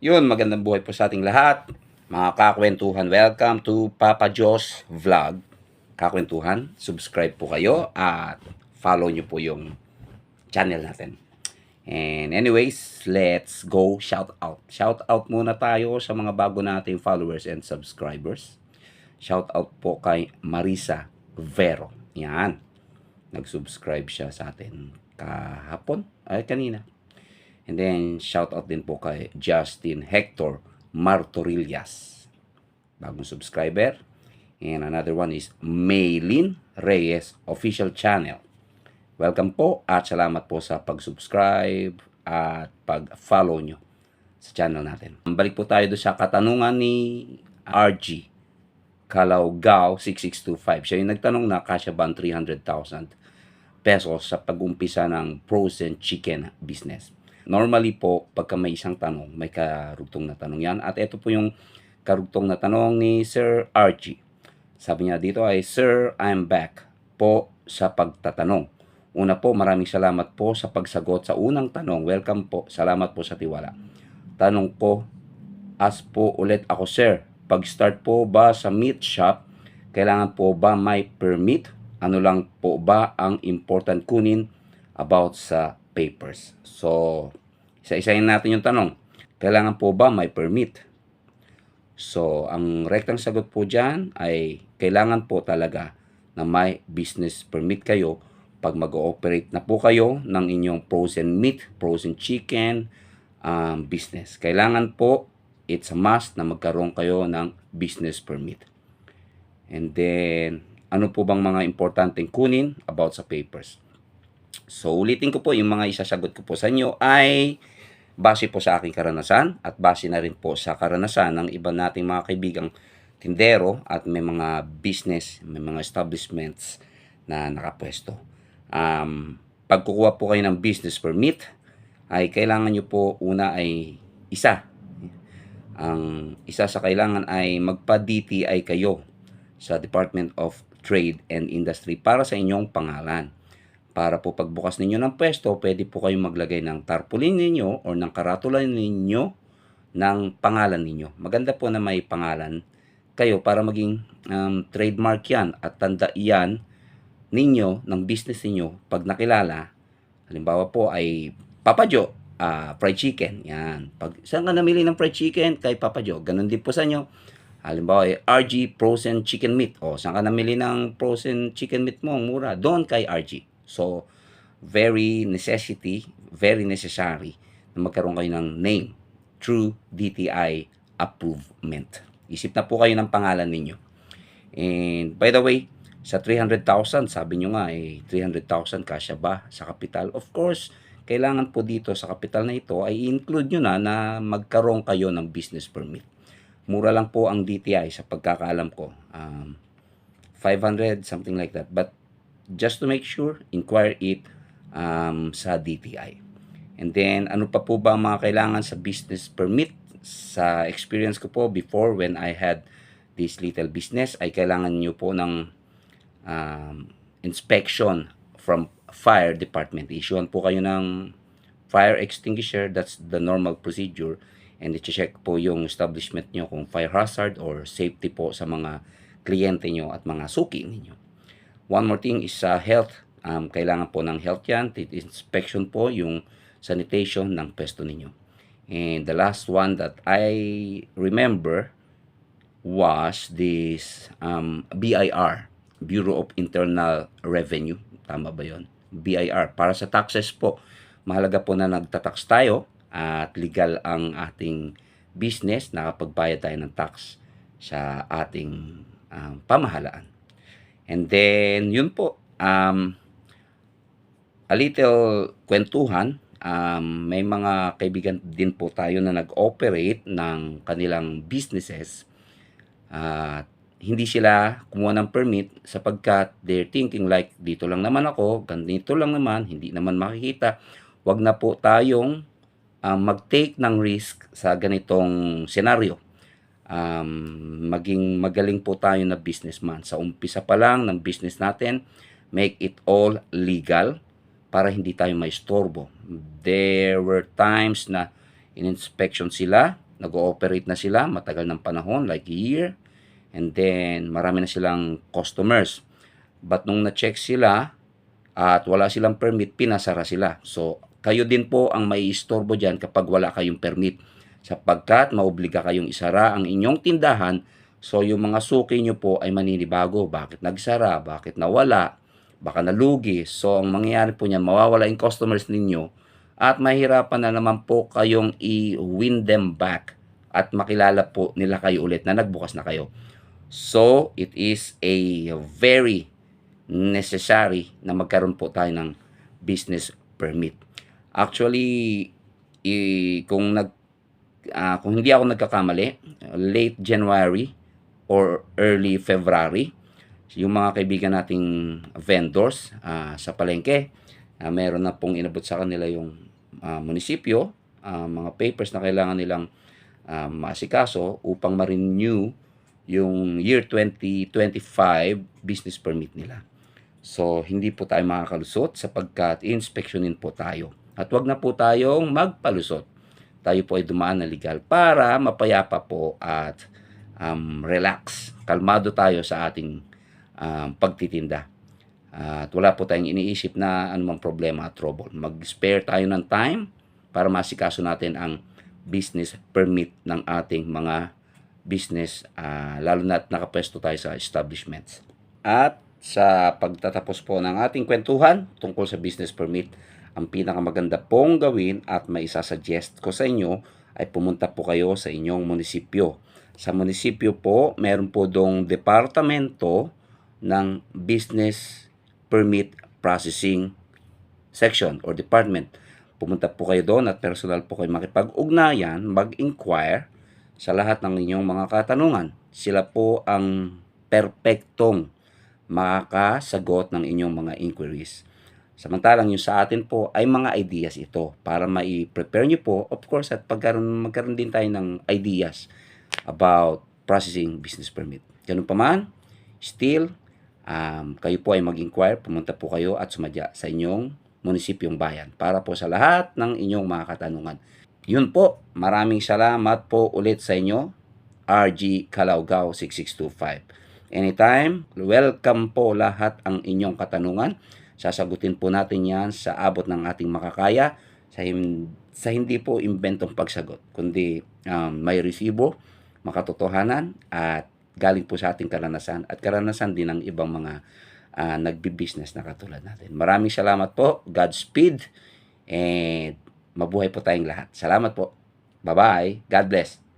Yun, magandang buhay po sa ating lahat. Mga kakwentuhan, welcome to Papa Joss Vlog. Kakwentuhan, subscribe po kayo at follow nyo po yung channel natin. And anyways, let's go shout out. Shout out muna tayo sa mga bago nating followers and subscribers. Shout out po kay Marisa Vero. Yan. Nag-subscribe siya sa atin kahapon, ay kanina. And then, shout out din po kay Justin Hector Martorillas. Bagong subscriber. And another one is Maylin Reyes Official Channel. Welcome po at salamat po sa pag-subscribe at pag-follow nyo sa channel natin. Balik po tayo doon sa katanungan ni RG Kalawgao 6625. Siya yung nagtanong na kasya ba ang 300,000 pesos sa pag-umpisa ng frozen chicken business. Normally po, pagka may isang tanong, may karugtong na tanong yan. At ito po yung karugtong na tanong ni Sir RG. Sabi niya dito ay, Sir, I'm back po sa pagtatanong. Una po, maraming salamat po sa pagsagot sa unang tanong. Welcome po. Salamat po sa tiwala. Tanong ko, as po ulit ako, sir. Pag-start po ba sa meat shop, kailangan po ba may permit? Ano lang po ba ang important kunin about sa papers? So, isa-isahin natin yung tanong. Kailangan po ba may permit? So, ang rektang sagot po dyan ay kailangan po talaga na may business permit kayo pag mag-ooperate na po kayo ng inyong frozen meat, frozen chicken um, business. Kailangan po, it's a must na magkaroon kayo ng business permit. And then, ano po bang mga importanteng kunin about sa papers? So, ulitin ko po, yung mga isasagot ko po sa inyo ay base po sa aking karanasan at base na rin po sa karanasan ng iba nating mga kaibigang tindero at may mga business, may mga establishments na nakapwesto. Um, pagkukuha po kayo ng business permit, ay kailangan nyo po una ay isa. Ang isa sa kailangan ay magpa-DTI kayo sa Department of Trade and Industry para sa inyong pangalan. Para po pagbukas ninyo ng pwesto, pwede po kayong maglagay ng tarpaulin ninyo or ng karatula ninyo ng pangalan ninyo. Maganda po na may pangalan kayo para maging um, trademark yan at tanda yan ninyo ng business ninyo pag nakilala. Halimbawa po ay Papa Joe, ah, fried chicken. Yan. Pag saan ka namili ng fried chicken? Kay Papa Joe. Ganun din po sa inyo. Halimbawa ay RG frozen chicken meat. O saan ka namili ng frozen chicken meat mo? Mura. Doon kay RG. So, very necessity, very necessary na magkaroon kayo ng name through DTI approvement. Isip na po kayo ng pangalan ninyo. And by the way, sa 300,000, sabi nyo nga, eh, 300,000 kasya ba sa kapital? Of course, kailangan po dito sa kapital na ito ay include nyo na na magkaroon kayo ng business permit. Mura lang po ang DTI sa pagkakaalam ko. Um, 500, something like that. But just to make sure, inquire it um, sa DTI. And then, ano pa po ba mga kailangan sa business permit? Sa experience ko po before when I had this little business, ay kailangan nyo po ng um, inspection from fire department. Issuean po kayo ng fire extinguisher. That's the normal procedure. And i-check po yung establishment nyo kung fire hazard or safety po sa mga kliyente nyo at mga suki ninyo. One more thing is sa health. Um, kailangan po ng health yan. Inspection po yung sanitation ng pesto ninyo. And the last one that I remember was this um, BIR, Bureau of Internal Revenue. Tama ba yon? BIR. Para sa taxes po, mahalaga po na nagtatax tayo at legal ang ating business, nakapagbayad tayo ng tax sa ating um, pamahalaan. And then, yun po, um, a little kwentuhan, um, may mga kaibigan din po tayo na nag-operate ng kanilang businesses at hindi sila kumuha ng permit sapagkat they're thinking like dito lang naman ako, ganito lang naman, hindi naman makikita. Wag na po tayong um, mag-take ng risk sa ganitong senaryo. Um, maging magaling po tayo na businessman. Sa umpisa pa lang ng business natin, make it all legal para hindi tayo maistorbo. There were times na in-inspection sila nag-ooperate na sila matagal ng panahon, like a year. And then, marami na silang customers. But nung na-check sila at wala silang permit, pinasara sila. So, kayo din po ang may istorbo dyan kapag wala kayong permit. Sapagkat maobliga kayong isara ang inyong tindahan, so yung mga suki nyo po ay maninibago. Bakit nagsara? Bakit nawala? Baka nalugi. So, ang mangyayari po niyan, mawawala yung customers ninyo at mahirapan na naman po kayong i-win them back at makilala po nila kayo ulit na nagbukas na kayo. So, it is a very necessary na magkaroon po tayo ng business permit. Actually, i- kung nag ah, kung hindi ako nagkakamali, late January or early February, yung mga kaibigan nating vendors ah, sa palengke, ah, meron na pong inabot sa kanila yung ah, munisipyo, ah, mga papers na kailangan nilang ah, maasikaso upang ma-renew yung year 2025 business permit nila. So, hindi po tayo makakalusot sapagkat inspeksyonin po tayo. At wag na po tayong magpalusot. Tayo po ay dumaan na legal para mapayapa po at um, relax. Kalmado tayo sa ating um, pagtitinda. At wala po tayong iniisip na anumang problema at trouble. Mag-spare tayo ng time para masikaso natin ang business permit ng ating mga business, ah, lalo na at nakapwesto tayo sa establishments. At sa pagtatapos po ng ating kwentuhan tungkol sa business permit, ang pinakamaganda pong gawin at may isasuggest ko sa inyo ay pumunta po kayo sa inyong munisipyo. Sa munisipyo po, meron po dong departamento ng business permit processing section or department. Pumunta po kayo doon at personal po kayo makipag-ugnayan, mag-inquire sa lahat ng inyong mga katanungan. Sila po ang perpektong makakasagot ng inyong mga inquiries. Samantalang yung sa atin po ay mga ideas ito para mai-prepare nyo po, of course, at pagkaroon, magkaroon din tayo ng ideas about processing business permit. Ganun pa man, still, um, kayo po ay mag-inquire, pumunta po kayo at sumadya sa inyong munisipyong bayan para po sa lahat ng inyong mga katanungan. Yun po, maraming salamat po ulit sa inyo, RG Calaugaw 6625. Anytime, welcome po lahat ang inyong katanungan. Sasagutin po natin yan sa abot ng ating makakaya sa, hin- sa hindi po inventong pagsagot, kundi um, may resibo, makatotohanan at galing po sa ating karanasan at karanasan din ng ibang mga uh, nagbi-business na katulad natin. Maraming salamat po. Godspeed and mabuhay po tayong lahat. Salamat po. Bye-bye. God bless.